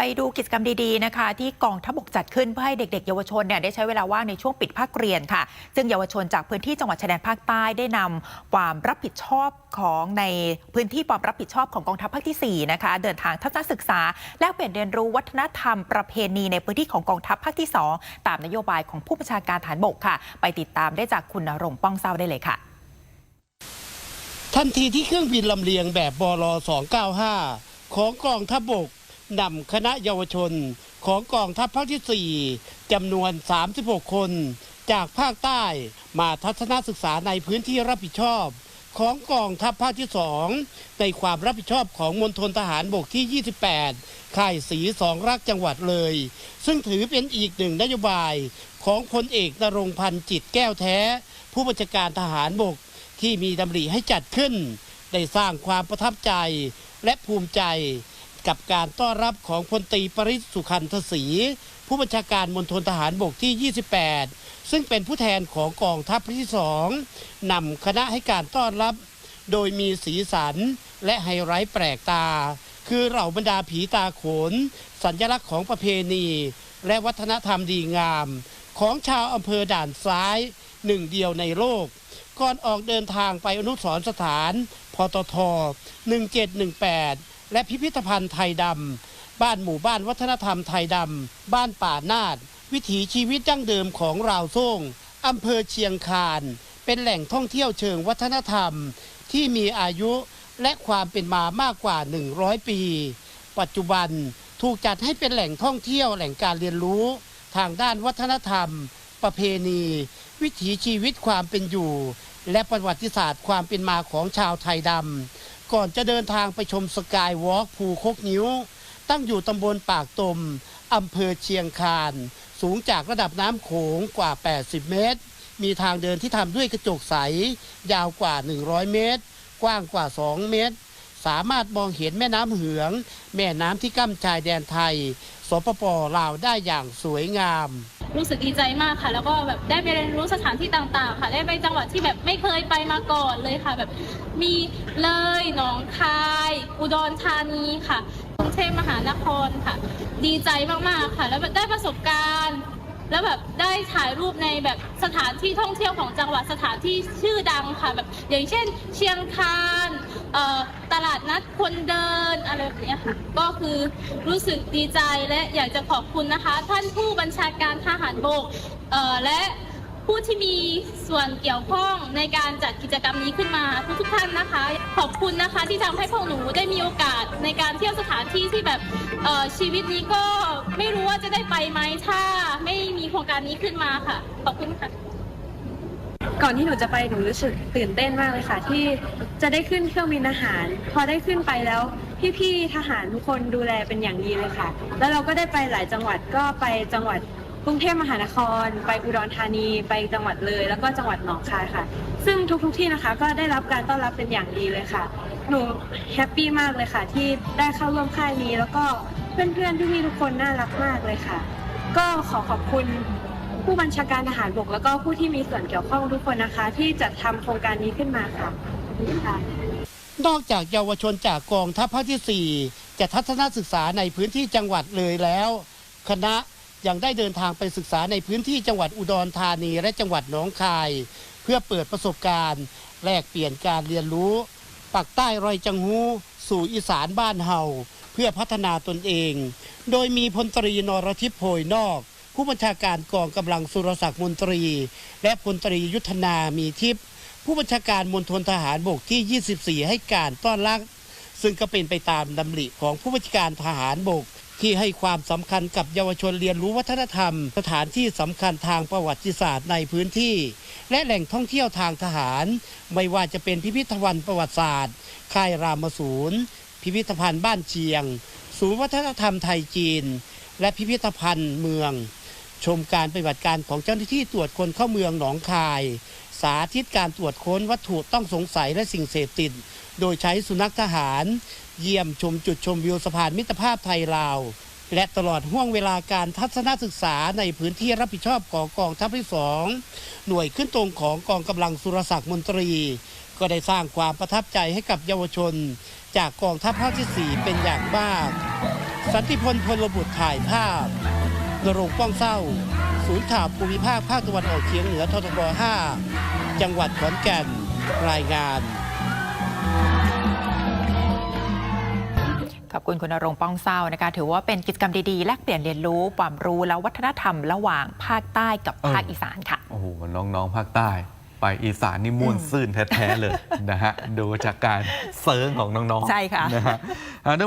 ไปดูกิจกรรมดีๆนะคะ ที่กองทัพบกจัดขึ้นเพื่อให้เด็กๆ เยาวชนเนี่ยได้ใช้เวลาว่างในช่วงปิดภาคเรียนค่ะ ซึ่งเยาวชนจากพื้นที่จังหวัดชายแดนภาคใต้ได้นำความรับผิดชอบของในพื้นที่ความรับผิดชอบของกองทัพภาคที่4นะคะเดินทางทัศนศึกษา และเปลี่ยนเรียนรู้วัฒนธรรมประเพณีในพื้นที่ของกองทัพภาคที่ 2 ตามนโยบายของผู้บัญชาการฐานบกค่ะ ไปติดตามได้จากคุณรงค์ป้องเศร้าได้เลยค่ะ ทันทีที่เครื่องบินลำเลียงแบบบล295 ของกองทัพบก นำคณะเยาวชนของกองทัพภาคที่ 4จำนวน 36 คน จากภาคใต้มาทัศนศึกษาในพื้นที่รับผิดชอบ ของกองทัพภาคที่ 2 ในความรับผิดชอบของมณฑลทหารบกที่ 28 ค่ายสีสองรักจังหวัดเลย ซึ่งถือเป็นอีกหนึ่งนโยบายของพลเอกนรงพันธ์จิตแก้วแท้ ผู้บัญชาการทหารบกที่มีดำริให้จัดขึ้น ได้สร้างความประทับใจและภูมิใจ กับการต้อนรับของพลตรีปริศสุขันทศรีผู้บัญชาการมณฑลทหารบกที่ 28 ซึ่งเป็นผู้แทนของกองทัพที่สองนำคณะให้การต้อนรับ โดยมีสีสันและไฮไลท์แปลกตา คือเหล่าบรรดาผีตาโขน สัญลักษณ์ของประเพณี และวัฒนธรรมดีงาม ของชาวอำเภอด่านซ้ายหนึ่งเดียวในโลก ก่อนออกเดินทางไปอนุสรสถาน พตท 1718 และพิพิธภัณฑ์ไทยดำ บ้านหมู่บ้านวัฒนธรรมไทยดำ บ้านป่านาด วิถีชีวิตดั้งเดิมของราวโซ่งอำเภอเชียงคาน เป็นแหล่งท่องเที่ยวเชิงวัฒนธรรม ที่มีอายุและความเป็นมามากกว่า 100 ปี ปัจจุบันถูกจัดให้เป็นแหล่งท่องเที่ยวแหล่งการเรียนรู้ ทางด้านวัฒนธรรม ประเพณี วิถีชีวิตความเป็นอยู่ และประวัติศาสตร์ความเป็นมาของชาวไทยดำ ก่อนจะเดินทางไปชมสกายวอล์กภูโคกนิ้ว ตั้งอยู่ตำบลปากตมอำเภอเชียงคาน สูงจากระดับน้ำโขงกว่า 80 เมตร มีทางเดินที่ทำด้วยกระจกใส ยาวกว่า 100 เมตร กว้างกว่า 2 เมตร สามารถมองเห็นแม่น้ำเหือง แม่น้ำที่กั้มชายแดนไทย สปปลาวได้อย่างสวยงาม รู้สึกดีใจมากค่ะ แล้วก็แบบได้ไปเรียนรู้สถานที่ต่างๆ ค่ะ ได้ไปจังหวัดที่แบบไม่เคยไปมาก่อนเลยค่ะ แบบมีเลยหนองคาย อุดรธานีค่ะกรุงเทพมหานครค่ะ ดีใจมากๆค่ะ แล้วแบบได้ประสบการณ์ แล้วแบบได้ถ่ายรูปในแบบสถานที่ท่องเที่ยวของจังหวัดสถานที่ชื่อดังค่ะแบบอย่างเช่น เชียงคานตลาดนัดคนเดินอะไรแบบเนี้ยค่ะก็คือรู้สึกดีใจและอยากจะขอบคุณนะคะ ท่านผู้บัญชาการทหารบกและ ผู้ที่มีส่วนเกี่ยวข้องในการจัดกิจกรรมนี้ขึ้นมาทุกๆท่านนะคะ ขอบคุณนะคะที่ทำให้พวกหนูได้มีโอกาสในการเที่ยวสถานที่ที่แบบเออชีวิตนี้ก็ไม่รู้ว่าจะได้ไปไหมถ้าไม่มีโครงการนี้ขึ้นมาค่ะ ขอบคุณค่ะก่อนที่หนูจะไปหนูรู้สึกตื่นเต้นมากเลยค่ะ ที่จะได้ขึ้นเครื่องบินอาหาร พอได้ขึ้นไปแล้วพี่ๆทหารทุกคนดูแลเป็นอย่างดีเลยค่ะ แล้วเราก็ได้ไปหลายจังหวัดก็ไปจังหวัด รุงเทพมหานคร ไปอุดรธานี ไปจังหวัดเลย แล้วก็จังหวัดหนองคายค่ะ ซึ่งทุกๆที่นะคะ ก็ได้รับการต้อนรับเป็นอย่างดีเลยค่ะ หนูแฮปปี้มากเลยค่ะ ที่ได้เข้าร่วมค่ายนี้ แล้วก็เพื่อนๆพี่ๆทุกคนน่ารักมากเลยค่ะ ก็ขอขอบคุณผู้บัญชาการทหารบก แล้วก็ผู้ที่มีส่วนเกี่ยวข้องทุกคนนะคะ ที่จัดทำโครงการนี้ขึ้นมาค่ะค่ะนอกจากเยาวชนจากกองทัพภาคที่ 4 จะทัศนศึกษาในพื้นที่จังหวัดเลยแล้ว คณะ ยังได้เดินทางไปศึกษาในพื้นที่จังหวัดอุดรธานีและจังหวัดหนองคาย เพื่อเปิดประสบการณ์ แลกเปลี่ยนการเรียนรู้ ปักใต้รอยจังหูสู่อีสานบ้านเฮาเพื่อพัฒนาตนเอง โดยมีพลตรีนรทิพย์โพยนอก ผู้บัญชาการกองกำลังสุรศักดิ์มนตรี และพลตรียุทธนามีทิพย์ผู้บัญชาการมณฑลทหารบกที่ 24 ให้การต้อนรับซึ่งก็เป็นไปตามดำริของผู้บัญชาการทหารบก ที่ให้ความสำคัญกับเยาวชนเรียนรู้วัฒนธรรม สถานที่สำคัญทางประวัติศาสตร์ในพื้นที่ และแหล่งท่องเที่ยวทางทหาร ไม่ว่าจะเป็นพิพิธภัณฑ์ประวัติศาสตร์ ค่ายรามศูนย์ พิพิธภัณฑ์บ้านเชียง ศูนย์วัฒนธรรมไทยจีน และพิพิธภัณฑ์เมือง ชมการปฏิบัติการของเจ้าหน้าที่ตรวจคนเข้าเมืองหนองคาย สาธิตการตรวจค้นวัตถุต้องสงสัยและสิ่งเสพติด โดยใช้สุนัขทหาร เยี่ยมชมจุดชมวิวสะพานมิตรภาพไทยลาว และตลอดห่วงเวลาการทัศนศึกษาในพื้นที่รับผิดชอบของกองทัพที่สองหน่วยขึ้นตรงของกองกำลังสุรศักดิ์มนตรี ก็ได้สร้างความประทับใจให้กับเยาวชน จากกองทัพภาคที่ 4 เป็นอย่างมาก สันติพลพลบุตรถ่ายภาพ นรงค์ป้องเศร้า ศูนย์ข่าวภูมิภาคภาคตะวันออกเฉียงเหนือททบ5จังหวัดขอนแก่นรายงานขอบคุณคุณณรงค์ป้องเศร้านะคะถือว่าเป็นกิจกรรมดีๆ แลกเปลี่ยนเรียนรู้ความรู้และวัฒนธรรมระหว่างภาคใต้กับภาคอีสานค่ะ โอ้โห น้องๆ ภาคใต้ ไปอีสานนี่ม่วนซื่นแท้ ๆ เลยนะฮะ ดูจากการเซิร์งของน้อง ๆ ใช่ค่ะนะฮะอ่าท่านผู้